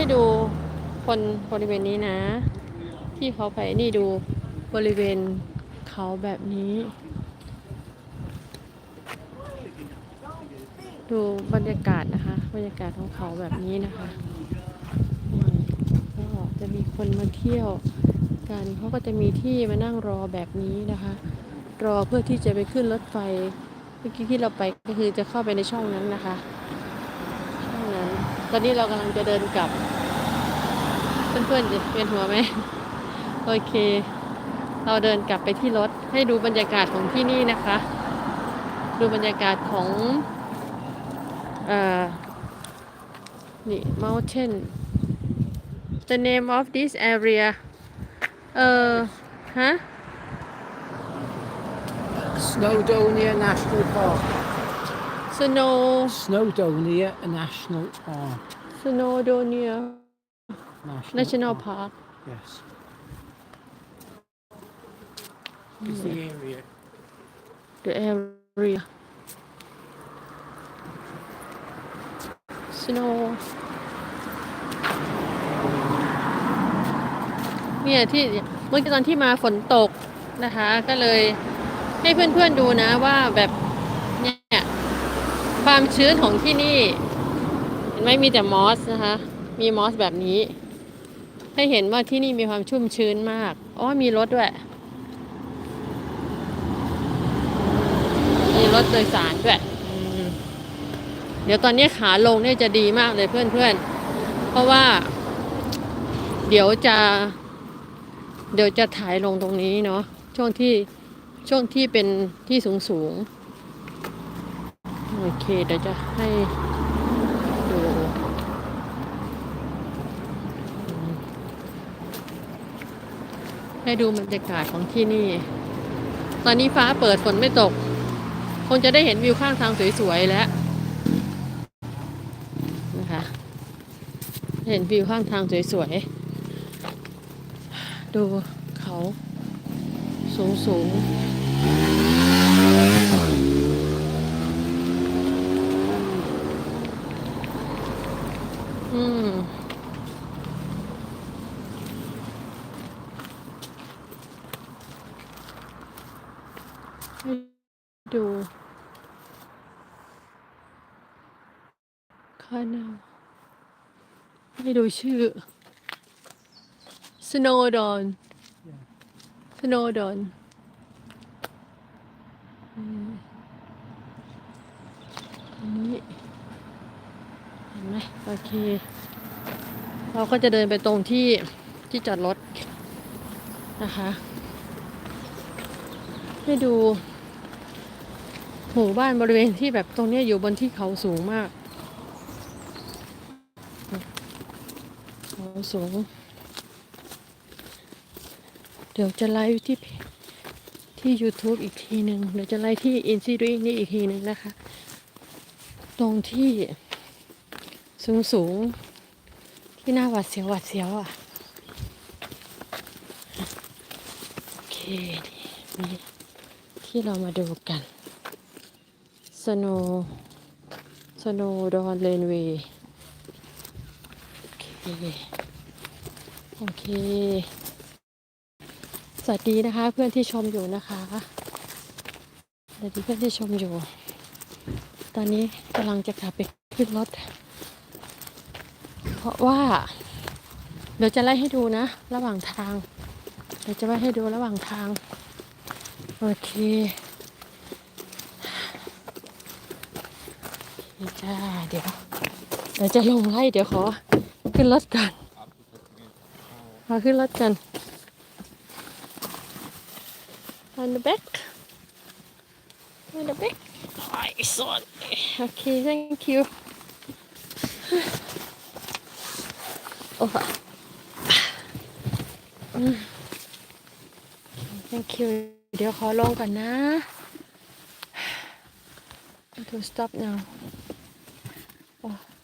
ให้ดูคนบริเวณนี้นะ ที่เขาไปนี่ดูบริเวณเขาแบบนี้ ดูบรรยากาศนะคะ บรรยากาศของเขาแบบนี้นะคะก็จะมีคนมาเที่ยวกันเขาก็จะมีที่มานั่งรอแบบนี้นะคะ รอเพื่อที่จะไปขึ้นรถไฟเมื่อกี้ที่เราไปก็คือจะเข้าไปในช่องนั้นนะคะ ตอนนี้เรากำลังจะเดินกลับ เพื่อนๆจะเป็นหัวไหม โอเค เราเดินกลับไปที่รถ ให้ดูบรรยากาศของที่นี่นะคะ ดูบรรยากาศของอนี่ mountain the name of this area เอ่อฮะ Snowdonia National Park. Snow Snowdonia National Park. snowdonia National, national park Yes. Is the area. the area snow เนี่ยที่เมื่อกี้ตอนที่มาฝนตกนะคะ ก็เลยให้เพื่อนๆดูนะว่าแบบเนี่ย ความชื้นของที่นี่ เห็นไหมมีแต่มอสนะคะ มีมอสแบบนี้ ให้เห็นว่าที่นี่มีความชุ่มชื้นมากอ๋อมีรถด้วย มีรถโดยสารด้วยเดี๋ยวตอนนี้ขาลงเนี่ยจะดีมากเลยเพื่อนๆ เพราะว่า เดี๋ยวจะ เดี๋ยวจะถ่ายลงตรงนี้เนาะช่วงที่ช่วงที่เป็นที่สูงสูง โอเค เดี๋ยวจะให้ดูให้ดูบรรยากาศของที่นี่ ตอนนี้ฟ้าเปิดฝนไม่ตก คงจะได้เห็นวิวข้างทางสวยๆแล้วนะคะเห็นวิวข้างทางสวยๆ ดูเขาสูงสูงๆอืม ให้ ดูคานาให้ดูชื่อ Snowdon Snowdon อืมอันนี้เห็นไหมโอเค เราก็จะเดินไปตรงที่ที่จอดรถนะคะ ให้ดู หมู่บ้านบริเวณที่แบบตรงนี้อยู่บนที่เขาสูงมาก เขาสูง เดี๋ยวจะไลฟ์ที่ที่ YouTube อีกทีหนึ่งเดี๋ยวจะไลฟ์ที่อินซีรีนี่อีกทีหนึ่งนะคะ ตรงที่สูงสูงที่หน้าหวัดเสียวหวัดเสียวอะ โอเคนี่ที่เรามาดูกัน Snow Snow Dawn Laneway โอเค โอเค สวัสดีนะคะ เพื่อนที่ชมอยู่นะคะสวัสดีเพื่อนที่ชมอยู่ ตอนนี้กำลังจะกลับไปขึ้นรถ เพราะว่า เดี๋ยวจะไล่ให้ดูนะ ระหว่างทาง เดี๋ยวจะไล่ให้ดูระหว่างทาง โอเค นี่จ้าเดี๋ยวเดี๋ยวจะลงไล่เดี๋ยวขอขึ้นรถก่อนขอขึ้นรถกัน on the back on the back ไอ้สอนโอเค thank you โอ้ยอืม thank you เดี๋ยวขอลงก่อนนะ to stop now 어.